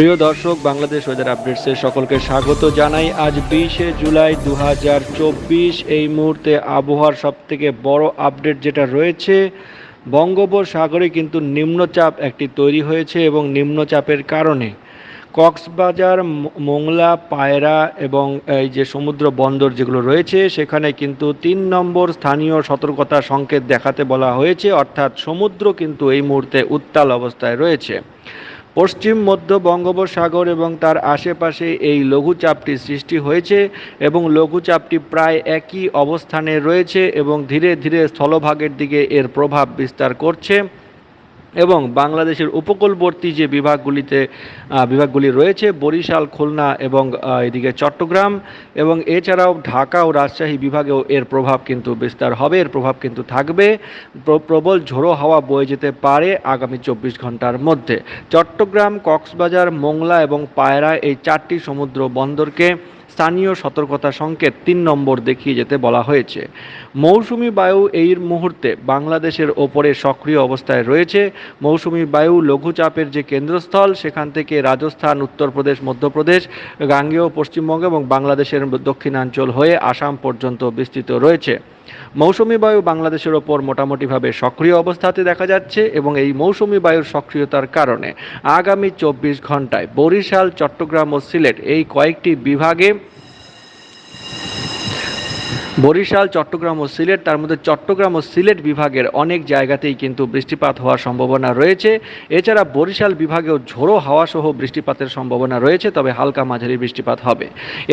প্রিয় দর্শক, বাংলাদেশ ওয়েদার আপডেটসে সকলকে স্বাগত জানাই। আজ বিশে জুলাই দু হাজার চব্বিশ, এই মুহূর্তে আবহাওয়ার সবথেকে বড় আপডেট যেটা রয়েছে, বঙ্গোপসাগরে কিন্তু নিম্নচাপ একটি তৈরি হয়েছে এবং নিম্নচাপের কারণে কক্সবাজার মোংলা, পায়রা এবং এই যে সমুদ্র বন্দর যেগুলো রয়েছে, সেখানে কিন্তু তিন নম্বর স্থানীয় সতর্কতা সংকেত দেখাতে বলা হয়েছে। অর্থাৎ সমুদ্র কিন্তু এই মুহূর্তে উত্তাল অবস্থায় রয়েছে। পশ্চিম, মধ্য বঙ্গোপসাগর এবং তার আশেপাশে এই লঘুচাপটি সৃষ্টি হয়েছে এবং লঘুচাপটি প্রায় একই অবস্থানে রয়েছে এবং ধীরে ধীরে স্থলভাগের দিকে এর প্রভাব বিস্তার করছে। এবং বাংলাদেশের উপকূলবর্তী যে বিভাগগুলিতে বিভাগগুলি রয়েছে, বরিশাল, খুলনা এবং এদিকে চট্টগ্রাম এবং এছাড়াও ঢাকা ও রাজশাহী বিভাগেও এর প্রভাব কিন্তু বিস্তার হবে, এর প্রভাব কিন্তু থাকবে। প্রবল ঝোড়ো হাওয়া বয়ে যেতে পারে আগামী চব্বিশ ঘণ্টার মধ্যে। চট্টগ্রাম, কক্সবাজার, মোংলা এবং পায়রা এই চারটি সমুদ্র বন্দরকে স্থানীয় সতর্কতা সংকেত তিন নম্বর দেখিয়ে যেতে বলা হয়েছে। মৌসুমি বায়ু এই মুহূর্তে বাংলাদেশের ওপরে সক্রিয় অবস্থায় রয়েছে। মৌসুমি বায়ু লঘুচাপের যে কেন্দ্রস্থল, সেখান থেকে রাজস্থান, উত্তরপ্রদেশ, মধ্যপ্রদেশ, গাঙ্গেয়, পশ্চিমবঙ্গ এবং বাংলাদেশের দক্ষিণাঞ্চল হয়ে আসাম পর্যন্ত বিস্তৃত রয়েছে। মৌসুমি বায়ু বাংলাদেশের ওপর মোটামুটিভাবে সক্রিয় অবস্থাতে দেখা যাচ্ছে এবং এই মৌসুমি বায়ুর সক্রিয়তার কারণে আগামী চব্বিশ ঘন্টায় বরিশাল, চট্টগ্রাম ও সিলেট এই কয়েকটি বিভাগে বরিশাল, চট্টগ্রাম ও সিলেট, তার মধ্যে চট্টগ্রাম ও সিলেট বিভাগের অনেক জায়গাতেই কিন্তু বৃষ্টিপাত হওয়ার সম্ভাবনা রয়েছে। এছাড়া বরিশাল বিভাগেও ঝোড়ো হাওয়া সহ বৃষ্টিপাতের সম্ভাবনা রয়েছে, তবে হালকা মাঝারি বৃষ্টিপাত হবে।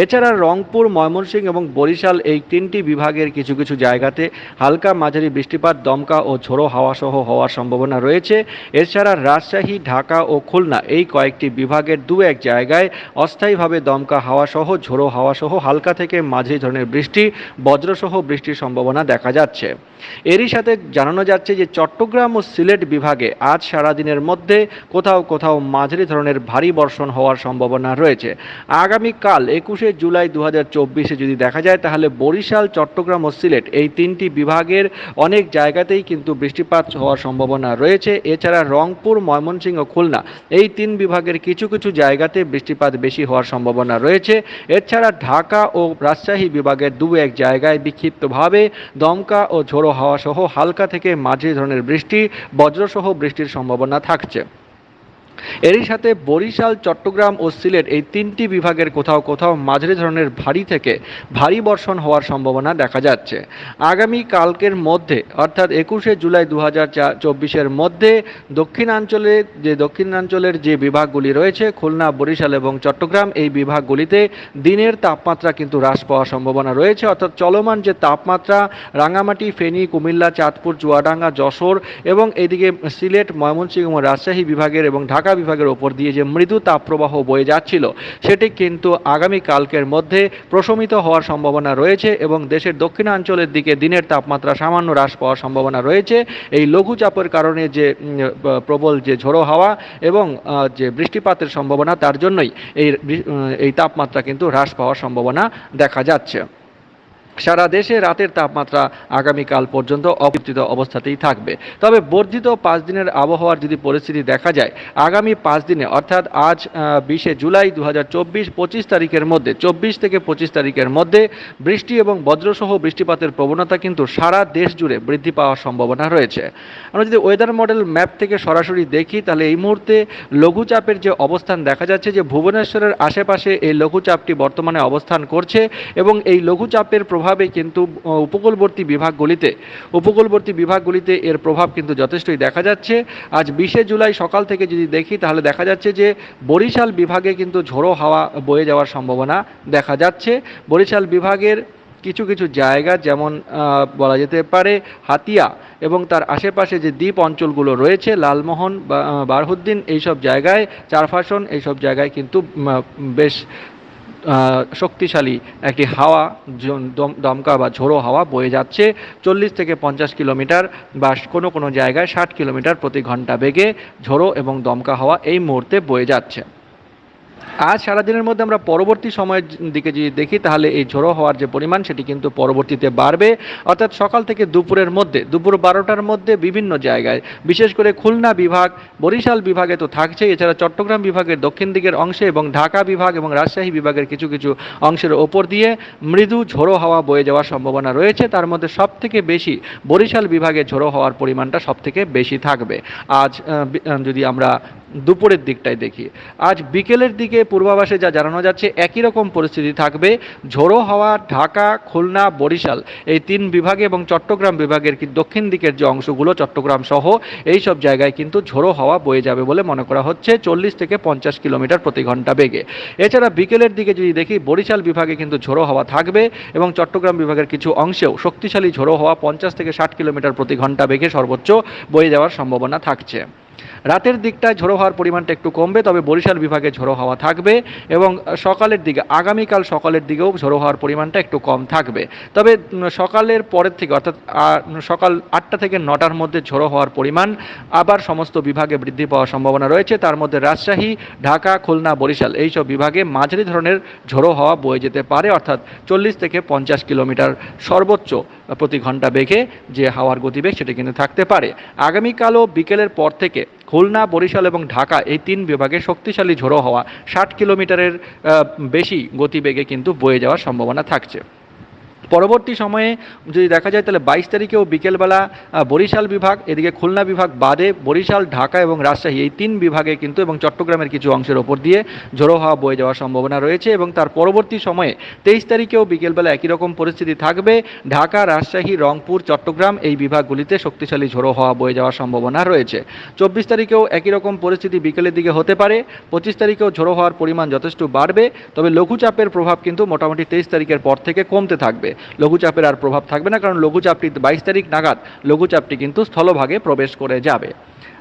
এছাড়া রংপুর, ময়মনসিংহ এবং বরিশাল এই তিনটি বিভাগের কিছু কিছু জায়গাতে হালকা মাঝারি বৃষ্টিপাত, দমকা ও ঝোড়ো হাওয়া সহ হওয়ার সম্ভাবনা রয়েছে। এছাড়া রাজশাহী, ঢাকা ও খুলনা এই কয়েকটি বিভাগের দু এক জায়গায় অস্থায়ীভাবে দমকা হাওয়া সহ ঝোড়ো হাওয়া সহ হালকা থেকে মাঝারি ধরনের বৃষ্টি বজ্রসহ বৃষ্টির সম্ভাবনা দেখা যাচ্ছে। এরই সাথে জানানো যাচ্ছে যে চট্টগ্রাম ও সিলেট বিভাগে আজ সারাদিনের মধ্যে কোথাও কোথাও মাঝারি ধরনের ভারী বর্ষণ হওয়ার সম্ভাবনা রয়েছে। আগামীকাল একুশে জুলাই দু হাজার চব্বিশে যদি দেখা যায়, তাহলে বরিশাল, চট্টগ্রাম ও সিলেট এই তিনটি বিভাগের অনেক জায়গাতেই কিন্তু বৃষ্টিপাত হওয়ার সম্ভাবনা রয়েছে। এছাড়া রংপুর, ময়মনসিংহ, খুলনা এই তিন বিভাগের কিছু কিছু জায়গাতে বৃষ্টিপাত বেশি হওয়ার সম্ভাবনা রয়েছে। এছাড়া ঢাকা ও রাজশাহী বিভাগের দু এক জায়গায় বিক্ষিপ্তভাবে দমকা ও ঝোড়ো হাওয়া সহ হালকা থেকে মাঝারি ধরনের বৃষ্টি, বজ্রসহ বৃষ্টির সম্ভাবনা থাকছে। এরই সাথে বরিশাল, চট্টগ্রাম ও সিলেট এই তিনটি বিভাগের কোথাও কোথাও মাঝারি ধরনের ভারী থেকে ভারী বর্ষণ হওয়ার সম্ভাবনা দেখা যাচ্ছে। আগামী কালকের মধ্যে, অর্থাৎ একুশে জুলাই দু হাজার চব্বিশের মধ্যে দক্ষিণাঞ্চলে যে দক্ষিণাঞ্চলের যে বিভাগগুলি রয়েছে, খুলনা, বরিশাল এবং চট্টগ্রাম, এই বিভাগগুলিতে দিনের তাপমাত্রা কিন্তু হ্রাস পাওয়ার সম্ভাবনা রয়েছে। অর্থাৎ চলমান যে তাপমাত্রা, রাঙামাটি, ফেনী, কুমিল্লা, চাঁদপুর, চুয়াডাঙ্গা, যশোর এবং এদিকে সিলেট, ময়মনসিংহ রাজশাহী বিভাগের এবং ঢাকা বিভাগের ওপর দিয়ে যে মৃদু তাপপ্রবাহ বয়ে যাচ্ছিল, সেটি কিন্তু আগামী কালকের মধ্যে প্রশমিত হওয়ার সম্ভাবনা রয়েছে এবং দেশের দক্ষিণাঞ্চলের দিকে দিনের তাপমাত্রা সামান্য হ্রাস পাওয়ার সম্ভাবনা রয়েছে। এই লঘুচাপের কারণে যে প্রবল যে ঝোড়ো হাওয়া এবং যে বৃষ্টিপাতের সম্ভাবনা, তার জন্যই এই এই তাপমাত্রা কিন্তু হ্রাস পাওয়ার সম্ভাবনা দেখা যাচ্ছে। সারা দেশে রাতের তাপমাত্রা আগামীকাল পর্যন্ত অপরিবর্তিত অবস্থাতেই থাকবে। তবে বর্ধিত পাঁচ দিনের আবহাওয়ার যদি পরিস্থিতি দেখা যায়, আগামী পাঁচ দিনে, অর্থাৎ আজ বিশে জুলাই দু হাজার চব্বিশ, পঁচিশ তারিখের মধ্যে, চব্বিশ থেকে পঁচিশ তারিখের মধ্যে বৃষ্টি এবং বজ্রসহ বৃষ্টিপাতের প্রবণতা কিন্তু সারা দেশ জুড়ে বৃদ্ধি পাওয়ার সম্ভাবনা রয়েছে। আমরা যদি ওয়েদার মডেল ম্যাপ থেকে সরাসরি দেখি, তাহলে এই মুহূর্তে লঘুচাপের যে অবস্থান দেখা যাচ্ছে, যে ভুবনেশ্বরের আশেপাশে এই লঘুচাপটি বর্তমানে অবস্থান করছে এবং এই লঘুচাপের প্রভাবে কিন্তু উপকূলবর্তী বিভাগগুলিতে উপকূলবর্তী বিভাগগুলিতে এর প্রভাব কিন্তু যথেষ্টই দেখা যাচ্ছে। আজ বিশে জুলাই সকাল থেকে যদি দেখি, তাহলে দেখা যাচ্ছে যে বরিশাল বিভাগে কিন্তু ঝোড়ো হাওয়া বয়ে যাওয়ার সম্ভাবনা দেখা যাচ্ছে। বরিশাল বিভাগের কিছু কিছু জায়গা যেমন বলা যেতে পারে হাতিয়া এবং তার আশেপাশে যে দ্বীপ অঞ্চলগুলো রয়েছে, লালমোহন বা বারহুদ্দিন, এইসব জায়গায় চারফাসন, এইসব জায়গায় কিন্তু বেশ শক্তিশালী একটি হাওয়া দম- দমকা বা ঝোড়ো হাওয়া বয়ে যাচ্ছে। চল্লিশ থেকে পঞ্চাশ কিলোমিটার বা কোনো কোনো জায়গায় ষাট কিলোমিটার প্রতি ঘণ্টা বেগে ঝোড়ো এবং দমকা হাওয়া এই মুহূর্তে বয়ে যাচ্ছে। আজ সারাদিনের মধ্যে আমরা পরবর্তী সময়ের দিকে যদি দেখি, তাহলে এই ঝোড়ো হওয়ার যে পরিমাণ, সেটি কিন্তু পরবর্তীতে বাড়বে। অর্থাৎ সকাল থেকে দুপুরের মধ্যে, দুপুর বারোটার মধ্যে বিভিন্ন জায়গায়, বিশেষ করে খুলনা বিভাগ, বরিশাল বিভাগে তো থাকছেই। এছাড়া চট্টগ্রাম বিভাগের দক্ষিণ দিকের অংশে এবং ঢাকা বিভাগ এবং রাজশাহী বিভাগের কিছু কিছু অংশের ওপর দিয়ে মৃদু ঝোড়ো হাওয়া বয়ে যাওয়ার সম্ভাবনা রয়েছে। তার মধ্যে সব থেকে বেশি বরিশাল বিভাগে ঝোড়ো হওয়ার পরিমাণটা সব থেকে বেশি থাকবে। আজ যদি আমরা দুপুরের দিকটায় দেখি। আজ বিকেলের দিকে পূর্বাভাসে যা জানানো যাচ্ছে, একই রকম পরিস্থিতি থাকবে। ঝোড়ো হাওয়া, ঢাকা, খুলনা, বরিশাল এই তিন বিভাগে এবং চট্টগ্রাম বিভাগের কি দক্ষিণ দিকের যে অংশগুলো চট্টগ্রাম সহ, এই সব জায়গায় কিন্তু ঝোড়ো হাওয়া বয়ে যাবে বলে মনে করা হচ্ছে চল্লিশ থেকে পঞ্চাশ কিলোমিটার প্রতি ঘণ্টা বেগে। এছাড়া বিকেলের দিকে যদি দেখি, বরিশাল বিভাগে কিন্তু ঝোড়ো হাওয়া থাকবে এবং চট্টগ্রাম বিভাগের কিছু অংশেও শক্তিশালী ঝোড়ো হাওয়া পঞ্চাশ থেকে ষাট কিলোমিটার প্রতি ঘণ্টা বেগে সর্বোচ্চ বয়ে যাওয়ার সম্ভাবনা থাকছে। রাতের দিকটায় ঝোড়ো হওয়ার পরিমাণটা একটু কমবে, তবে বরিশাল বিভাগে ঝোড়ো হাওয়া থাকবে এবং সকালের দিকে, আগামীকাল সকালের দিকেও ঝোড়ো হওয়ার পরিমাণটা একটু কম থাকবে। তবে সকালের পরের থেকে, অর্থাৎ সকাল আটটা থেকে নটার মধ্যে ঝোড়ো হওয়ার পরিমাণ, আবার সমস্ত বিভাগে বৃদ্ধি পাওয়ার সম্ভাবনা রয়েছে। তার মধ্যে রাজশাহী, ঢাকা, খুলনা, বরিশাল, এইসব বিভাগে মাঝারি ধরনের ঝোড়ো হাওয়া বয়ে যেতে পারে, অর্থাৎ চল্লিশ থেকে পঞ্চাশ কিলোমিটার সর্বোচ্চ প্রতি ঘণ্টা বেগে যে হাওয়ার গতিবেগ সেটি কিন্তু থাকতে পারে। আগামীকালও বিকেলের পর থেকে খুলনা, বরিশাল এবং ঢাকা এই তিন বিভাগে শক্তিশালী ঝোড়ো হওয়া ষাট কিলোমিটারের বেশি গতিবেগে কিন্তু বয়ে যাওয়ার সম্ভাবনা থাকছে। পরবর্তী সময়ে যদি দেখা যায় তাহলে বাইশ তারিখেও বিকেলবেলা বরিশাল বিভাগ, এদিকে খুলনা বিভাগ, বাদে বরিশাল, ঢাকা এবং রাজশাহী এই তিন বিভাগে কিন্তু এবং চট্টগ্রামের কিছু অংশের ওপর দিয়ে ঝোড়ো হাওয়া বয়ে যাওয়ার সম্ভাবনা রয়েছে এবং তার পরবর্তী সময়ে তেইশ তারিখেও বিকেলবেলা একই রকম পরিস্থিতি থাকবে। ঢাকা, রাজশাহী, রংপুর, চট্টগ্রাম এই বিভাগগুলিতে শক্তিশালী ঝোড়ো হাওয়া বয়ে যাওয়ার সম্ভাবনা রয়েছে। চব্বিশ তারিখেও একই রকম পরিস্থিতি বিকেলের দিকে হতে পারে। পঁচিশ তারিখেও ঝোড়ো হওয়ার পরিমাণ যথেষ্ট বাড়বে। তবে লঘুচাপের প্রভাব কিন্তু মোটামুটি তেইশ তারিখের পর থেকে কমতে থাকবে। লঘুচাপের আর প্রভাব থাকবে না, কারণ লঘুচাপটি বাইশ তারিখ নাগাদ লঘুচাপটি কিন্তু স্থলভাগে প্রবেশ করে যাবে।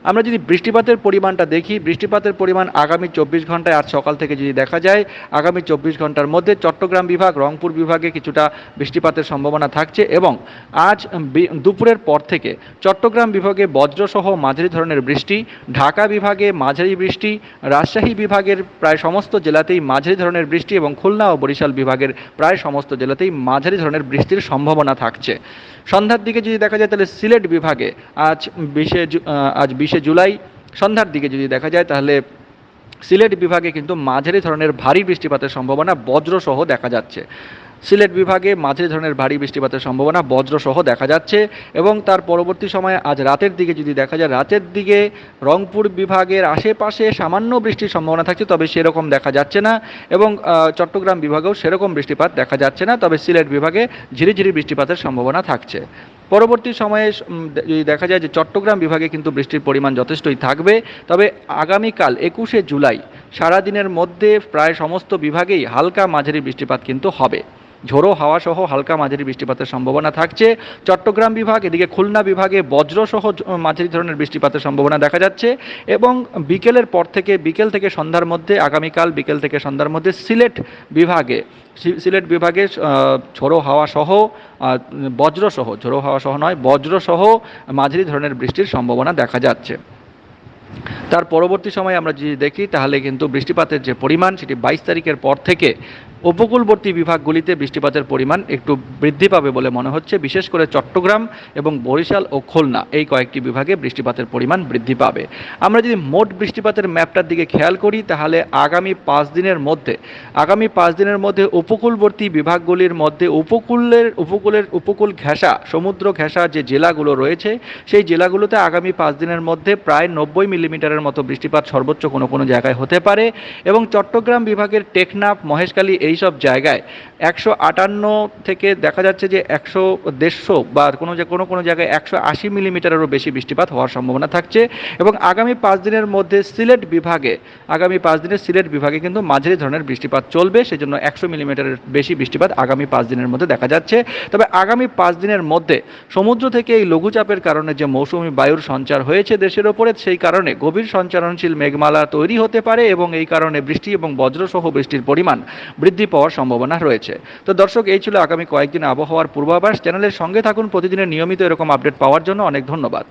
আমরা যদি বৃষ্টিপাতের পরিমাণটা দেখি বৃষ্টিপাতের পরিমাণ আগামী চব্বিশ ঘন্টায় আজ সকাল থেকে যদি দেখা যায় আগামী চব্বিশ ঘণ্টার মধ্যে চট্টগ্রাম বিভাগ রংপুর বিভাগে কিছুটা বৃষ্টিপাতের সম্ভাবনা থাকছে এবং আজ দুপুরের পর থেকে চট্টগ্রাম বিভাগে বজ্রসহ মাঝারি ধরনের বৃষ্টি ঢাকা বিভাগে মাঝারি বৃষ্টি রাজশাহী বিভাগের প্রায় সমস্ত জেলাতেই মাঝারি ধরনের বৃষ্টি এবং খুলনা ও বরিশাল বিভাগের প্রায় সমস্ত জেলাতেই মাঝারি ধরনের বৃষ্টির সম্ভাবনা থাকছে। সন্ধ্যার দিকে যদি দেখা যায় তাহলে সিলেট বিভাগে আজ বিশে জু- আহ, আজ বিশে জুলাই সন্ধ্যার দিকে যদি দেখা যায়, তাহলে সিলেট বিভাগে কিন্তু মাঝারি ধরনের ভারী বৃষ্টিপাতের সম্ভাবনা বজ্রসহ দেখা যাচ্ছে। সিলেট বিভাগে মাঝারি ধরনের ভারী বৃষ্টিপাতের সম্ভাবনা বজ্রসহ দেখা যাচ্ছে এবং তার পরবর্তী সময়ে আজ রাতের দিকে যদি দেখা যায়, রাতের দিকে রংপুর বিভাগের আশেপাশে সামান্য বৃষ্টির সম্ভাবনা থাকছে, তবে সেরকম দেখা যাচ্ছে না এবং চট্টগ্রাম বিভাগেও সেরকম বৃষ্টিপাত দেখা যাচ্ছে না, তবে সিলেট বিভাগে ঝিরিঝিরি বৃষ্টিপাতের সম্ভাবনা থাকছে। পরবর্তী সময়ে যদি দেখা যায় যে চট্টগ্রাম বিভাগে কিন্তু বৃষ্টির পরিমাণ যথেষ্টই থাকবে, তবে আগামীকাল একুশে জুলাই সারাদিনের মধ্যে প্রায় সমস্ত বিভাগেই হালকা মাঝারি বৃষ্টিপাত কিন্তু হবে। ঝোড়ো হাওয়া সহ হালকা মাঝারি বৃষ্টিপাতের সম্ভাবনা থাকছে। চট্টগ্রাম বিভাগ, এদিকে খুলনা বিভাগে বজ্রসহ মাঝারি ধরনের বৃষ্টিপাতের সম্ভাবনা দেখা যাচ্ছে এবং বিকেলের পর থেকে, বিকেল থেকে সন্ধ্যার মধ্যে, আগামীকাল বিকেল থেকে সন্ধ্যার মধ্যে সিলেট বিভাগে সিলেট বিভাগে ঝোড়ো হাওয়া সহ বজ্রসহ, ঝোড়ো হাওয়া সহ নয়, বজ্রসহ মাঝারি ধরনের বৃষ্টির সম্ভাবনা দেখা যাচ্ছে। তার পরবর্তী সময়ে আমরা যদি দেখি, তাহলে কিন্তু বৃষ্টিপাতের যে পরিমাণ, সেটি বাইশ তারিখের পর থেকে উপকূলবর্তী বিভাগগুলিতে বৃষ্টিপাতের পরিমাণ একটু বৃদ্ধি পাবে বলে মনে হচ্ছে, বিশেষ করে চট্টগ্রাম এবং বরিশাল ও খুলনা। এই কয়েকটি বিভাগে বৃষ্টিপাতের পরিমাণ বৃদ্ধি পাবে। আমরা যদি মোট বৃষ্টিপাতের ম্যাপটার দিকে খেয়াল করি, তাহলে আগামী পাঁচ দিনের মধ্যে, আগামী পাঁচ দিনের মধ্যে উপকূলবর্তী বিভাগগুলির মধ্যে উপকূলের উপকূলের উপকূল ঘেঁষা, সমুদ্র ঘেঁষা যে জেলাগুলো রয়েছে, সেই জেলাগুলোতে আগামী পাঁচ দিনের মধ্যে প্রায় নব্বই মিলিমিটারের মতো বৃষ্টিপাত সর্বোচ্চ কোনো কোনো জায়গায় হতে পারে। এবং চট্টগ্রাম বিভাগের টেকনাফ, মহেশখালী এইসব জায়গায় একশো আটান্ন থেকে দেখা যাচ্ছে যে একশো দেড়শো বা কোনো যে কোনো কোনো জায়গায় একশো আশি মিলিমিটারেরও বেশি বৃষ্টিপাত হওয়ার সম্ভাবনা থাকছে এবং আগামী পাঁচ দিনের মধ্যে সিলেট বিভাগে, আগামী পাঁচ দিনের সিলেট বিভাগে কিন্তু মাঝারি ধরনের বৃষ্টিপাত চলবে, সেজন্য একশো মিলিমিটারের বেশি বৃষ্টিপাত আগামী পাঁচ দিনের মধ্যে দেখা যাচ্ছে। তবে আগামী পাঁচ দিনের মধ্যে সমুদ্র থেকে এই লঘুচাপের কারণে যে মৌসুমি বায়ুর সঞ্চার হয়েছে দেশের ওপরে, সেই কারণে গভীর সঞ্চারণশীল মেঘমালা তৈরি হতে পারে এবং এই কারণে বৃষ্টি এবং বজ্রসহ বৃষ্টির পরিমাণ বৃদ্ধি পাওয়ার সম্ভাবনা রয়েছে তো দর্শক, এই ছিল আগামী কয়েকদিন আবহাওয়ার পূর্বাভাস। চ্যানেলের সঙ্গে থাকুন, প্রতিদিনের নিয়মিত এরকম আপডেট পাওয়ার জন্য অনেক ধন্যবাদ।